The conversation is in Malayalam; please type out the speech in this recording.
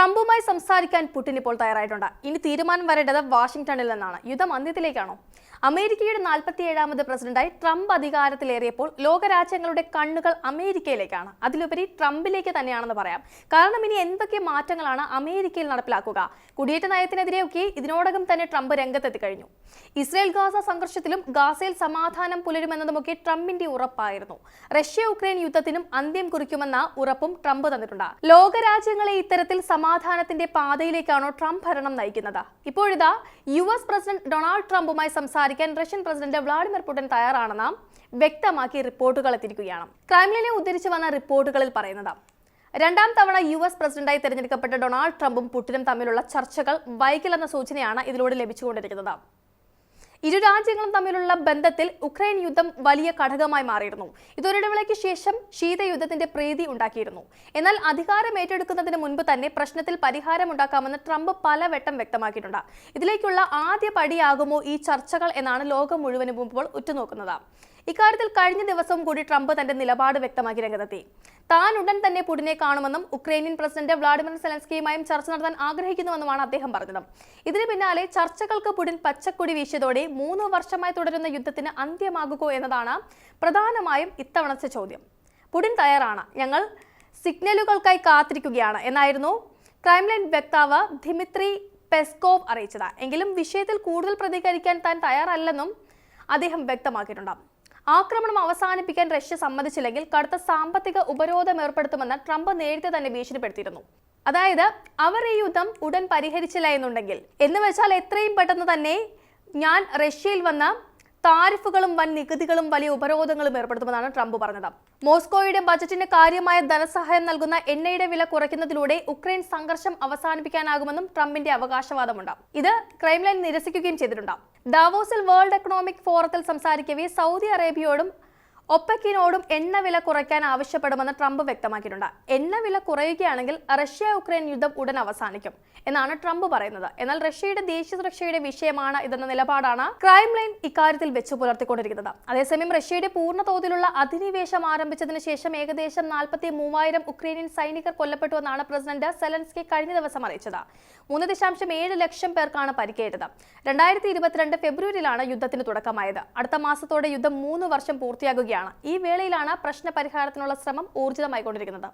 ട്രംപുമായി സംസാരിക്കാൻ പുടിൻ ഇപ്പോൾ തയ്യാറായിട്ടുണ്ട്. ഇനി തീരുമാനം വരേണ്ടത് വാഷിംഗ്ടണിൽ നിന്നാണ്. യുദ്ധം അന്ത്യത്തിലേക്കാണോ അമേരിക്കയുടെ നാൽപ്പത്തിയേഴാമത് പ്രസിഡന്റായി ട്രംപ് അധികാരത്തിലേറിയപ്പോൾ ലോകരാജ്യങ്ങളുടെ കണ്ണുകൾ അമേരിക്കയിലേക്കാണ്. അതിലുപരി ട്രംപിലേക്ക് തന്നെയാണെന്ന് പറയാം. കാരണം ഇനി എന്തൊക്കെ മാറ്റങ്ങളാണ് അമേരിക്കയിൽ നടപ്പിലാക്കുക? കുടിയേറ്റ നയത്തിനെതിരെയൊക്കെ ഇതിനോടകം തന്നെ ട്രംപ് രംഗത്തെത്തി കഴിഞ്ഞു ഇസ്രയേൽ ഗാസ സംഘർഷത്തിലും ഗാസയിൽ സമാധാനം പുലരുമെന്നതുമൊക്കെ ട്രംപിന്റെ ഉറപ്പായിരുന്നു. റഷ്യ ഉക്രൈൻ യുദ്ധത്തിനും അന്ത്യം കുറിക്കുമെന്ന ഉറപ്പും ട്രംപ് തന്നിട്ടുണ്ട്. ലോകരാജ്യങ്ങളെ ഇത്തരത്തിൽ സമാധാനത്തിന്റെ പാതയിലേക്കാണോ ട്രംപ് ഭരണം നയിക്കുന്നത്? ഇപ്പോഴിതാ യു എസ് പ്രസിഡന്റ് ഡൊണാൾഡ് ട്രംപുമായി സംസാരിക്കാൻ റഷ്യൻ പ്രസിഡന്റ് വ്ളാഡിമിർ പുടിൻ തയ്യാറാണെന്ന് വ്യക്തമാക്കി റിപ്പോർട്ടുകൾ എത്തിയിരിക്കുകയാണ്. ക്രൈംലിനെ ഉദ്ധരിച്ചു വന്ന റിപ്പോർട്ടുകളിൽ പറയുന്നത് രണ്ടാം തവണ യു എസ് പ്രസിഡന്റായി തെരഞ്ഞെടുക്കപ്പെട്ട ഡൊണാൾഡ് ട്രംപും പുടിനും തമ്മിലുള്ള ചർച്ചകൾ വൈകില്ലെന്ന സൂചനയാണ് ഇതിലൂടെ ലഭിച്ചുകൊണ്ടിരിക്കുന്നത്. ഇരു രാജ്യങ്ങളും തമ്മിലുള്ള ബന്ധത്തിൽ ഉക്രൈൻ യുദ്ധം വലിയ ഘടകമായി മാറിയിരുന്നു. ഇതൊരിടവേളയ്ക്ക് ശേഷം ശീതയുദ്ധത്തിന്റെ പ്രീതി ഉണ്ടാക്കിയിരുന്നു. എന്നാൽ അധികാരം ഏറ്റെടുക്കുന്നതിന് മുൻപ് തന്നെ പ്രശ്നത്തിൽ പരിഹാരം പരിഹാരമുണ്ടാക്കാമെന്ന് ട്രംപ് പലവട്ടം വ്യക്തമാക്കിയിട്ടുണ്ട്. ഇതിലേക്കുള്ള ആദ്യ പടിയാകുമോ ഈ ചർച്ചകൾ എന്നാണ് ലോകം മുഴുവനും ഇപ്പോൾ ഉറ്റുനോക്കുന്നത്. ഇക്കാര്യത്തിൽ കഴിഞ്ഞ ദിവസവും കൂടി ട്രംപ് തന്റെ നിലപാട് വ്യക്തമാക്കി രംഗത്തെത്തി. താൻ ഉടൻ തന്നെ പുടിനെ കാണുമെന്നും ഉക്രൈനിയൻ പ്രസിഡന്റ് വ്ളാഡിമിർ സെലൻസ്കിയുമായും ചർച്ച നടത്താൻ ആഗ്രഹിക്കുന്നുവെന്നുമാണ് അദ്ദേഹം പറഞ്ഞത്. ഇതിന് പിന്നാലെ ചർച്ചകൾക്ക് പുടിൻ പച്ചക്കൊടി വീശിയതോടെ മൂന്ന് വർഷമായി തുടരുന്ന യുദ്ധത്തിന് അന്ത്യമാകുകോ എന്നതാണ് പ്രധാനമായും ഇത്തവണത്തെ ചോദ്യം. പുടിൻ തയ്യാറാണ്. ഞങ്ങൾ സിഗ്നലുകൾക്കായി കാത്തിരിക്കുകയാണ് എന്നായിരുന്നു ക്രൈംലൈൻ വക്താവ് ധിമിത്രി പെസ്കോവ് അറിയിച്ചത്. എങ്കിലും വിഷയത്തിൽ കൂടുതൽ പ്രതികരിക്കാൻ താൻ തയ്യാറല്ലെന്നും അദ്ദേഹം വ്യക്തമാക്കിയിട്ടുണ്ട്. ആക്രമണം അവസാനിപ്പിക്കാൻ റഷ്യ സമ്മതിച്ചില്ലെങ്കിൽ കടുത്ത സാമ്പത്തിക ഉപരോധം ഏർപ്പെടുത്തുമെന്ന് ട്രംപ് നേരത്തെ തന്നെ ഭീഷണിപ്പെടുത്തിയിരുന്നു. അതായത് അവർ ഈ യുദ്ധം ഉടൻ പരിഹരിച്ചില്ല എന്നുണ്ടെങ്കിൽ. എന്ന് വെച്ചാൽ എത്രയും പെട്ടെന്ന് തന്നെ ഞാൻ റഷ്യയിൽ വന്ന താരിഫുകളും വൻ നികുതികളും വലിയ ഉപരോധങ്ങളും ഏർപ്പെടുത്തുമെന്നാണ് ട്രംപ് പറഞ്ഞത്. മോസ്കോയുടെ ബജറ്റിന് കാര്യമായ ധനസഹായം നൽകുന്ന എണ്ണയുടെ വില കുറയ്ക്കുന്നതിലൂടെ ഉക്രൈൻ സംഘർഷം അവസാനിപ്പിക്കാനാകുമെന്നും ട്രംപിന്റെ അവകാശവാദമുണ്ട്. ഇത് ക്രൈംലൈൻ നിരസിക്കുകയും ചെയ്തിട്ടുണ്ട്. ഡാവോസിൽ വേൾഡ് എക്കണോമിക് ഫോറത്തിൽ സംസാരിക്കവേ സൗദി അറേബ്യയോടും ഒപ്പക്കിനോടും എണ്ണ വില കുറയ്ക്കാൻ ആവശ്യപ്പെടുമെന്ന് ട്രംപ് വ്യക്തമാക്കിയിട്ടുണ്ട്. എണ്ണ വില കുറയുകയാണെങ്കിൽ റഷ്യ ഉക്രൈൻ യുദ്ധം ഉടൻ അവസാനിക്കും എന്നാണ് ട്രംപ് പറയുന്നത്. എന്നാൽ റഷ്യയുടെ ദേശീയ സുരക്ഷയുടെ വിഷയമാണ് ഇതെന്ന നിലപാടാണ് ക്രൈംലൈൻ ഇക്കാര്യത്തിൽ വെച്ച് പുലർത്തിക്കൊണ്ടിരിക്കുന്നത്. അതേസമയം റഷ്യയുടെ പൂർണ തോതിലുള്ള അധിനിവേശം ആരംഭിച്ചതിന് ശേഷം ഏകദേശം നാൽപ്പത്തി മൂവായിരം ഉക്രൈനിയൻ സൈനികർ കൊല്ലപ്പെട്ടുവെന്നാണ് പ്രസിഡന്റ് സെലൻസ്കി കഴിഞ്ഞ ദിവസം അറിയിച്ചത്. മൂന്ന് ദശാംശം ഏഴ് ലക്ഷം പേർക്കാണ് പരിക്കേറ്റത്. രണ്ടായിരത്തി ഇരുപത്തിരണ്ട് ഫെബ്രുവരിയിലാണ് യുദ്ധത്തിന് തുടക്കമായത്. അടുത്ത മാസത്തോടെ യുദ്ധം മൂന്ന് വർഷം പൂർത്തിയാകുകയാണ്. ഈ വേളയിലാണ് പ്രശ്ന പരിഹാരത്തിനുള്ള ശ്രമം ഊർജിതമായിക്കൊണ്ടിരിക്കുന്നത്.